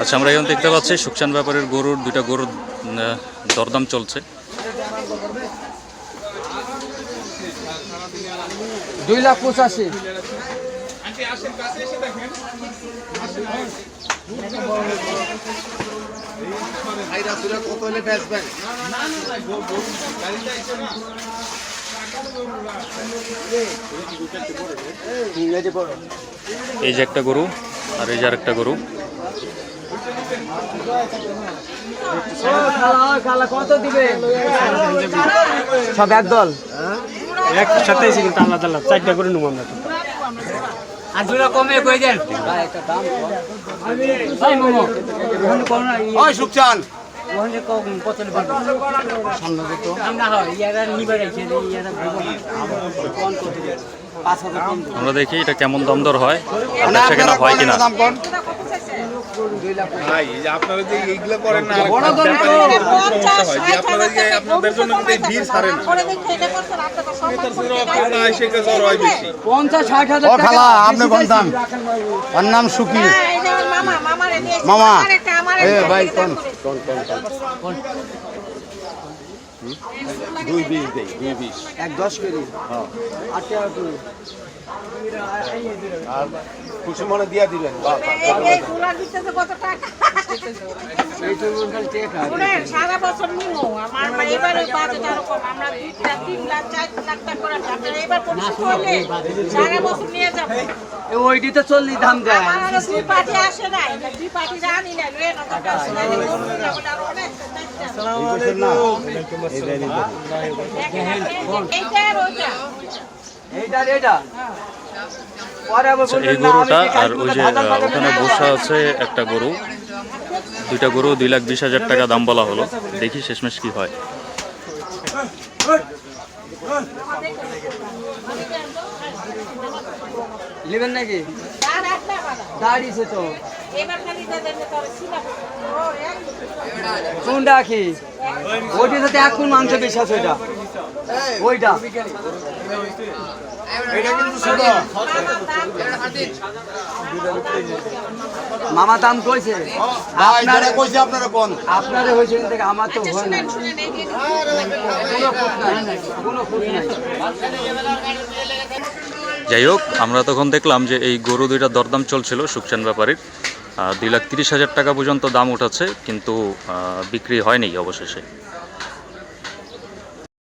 আচ্ছা আমরা এখন দেখতে পাচ্ছি সুকচান ব্যাপারের গরুর দুইটা গরুর দরদাম চলছে। দুই লাখ পঁচাশি। এই যে একটা গরু আর এই যে আরেকটা গরু। খালা কত দিবে সব একদল একসাথে কিন্তু আলাদা আলাদা চারটা করে নেব আমরা আর দুটা কমে কই দেন? ভাই ওই ওখানে কত সামনে হয় ইয়ারা ইয়ারা কোন কত আমরা দেখি এটা কেমন দাম দর হয় আর বেচা হয় কিনা। আপনারা যে এইগুলো করেন না বড় সমস্যা হয়। যে আপনারা যে আপনাদের জন্য ভিড় আপনারা হয় আপনি কোন দাম? ওর নাম সুকি মামা এ ভাই কোন? কোন? কোন কোন দুই বিশ দেই দুই বিশ। এক দশ কেজি? আট টাকা করে। আর খুশি দিয়া দিবেন এই তো টাকা? সারা বছর নিমো। আমার মা বাজেট আরও কম আমরা দুইটা তিন লাখ চার লাখ টাকা করে আপনারা এবার পরিশোধ করলে সারা বছর নিয়ে যাব। ওইটি তো চল্লিশ দাম দেয়। দুই পার্টি আসে নাই। দুই পার্টি জানি না লয়ে না দরকার আছে নাহলে গরু নিয়ে যাব, আরও অনেক এইটা আর ওইটা। এইটা আর এটা পরে আবার আচ্ছা, এই গরুটা আর ওই যে ওখানে বসা আছে একটা গরু। দুইটা গরু দুই লাখ বিশ হাজার টাকা দাম বলা হলো। দেখি শেষমেশ কি হয়। নেবেন নাকি? দাঁড়িয়েছে তো। কোনটা কি? সাথে এক মাংস বেশি আছে ওইটা। মামা দাম কইছে। ভাই কইছে আপনারা কোন? আপনারে হয়েছে কিন্তু আমার তো হয় না। কোনো খুঁত নাই নাই। যাই হোক আমরা তখন দেখলাম যে এই গরু দুইটা দরদাম চলছিল সুকচান ব্যাপারীর। দুই লাখ তিরিশ হাজার টাকা পর্যন্ত দাম উঠাচ্ছে কিন্তু বিক্রি হয়নি অবশেষে।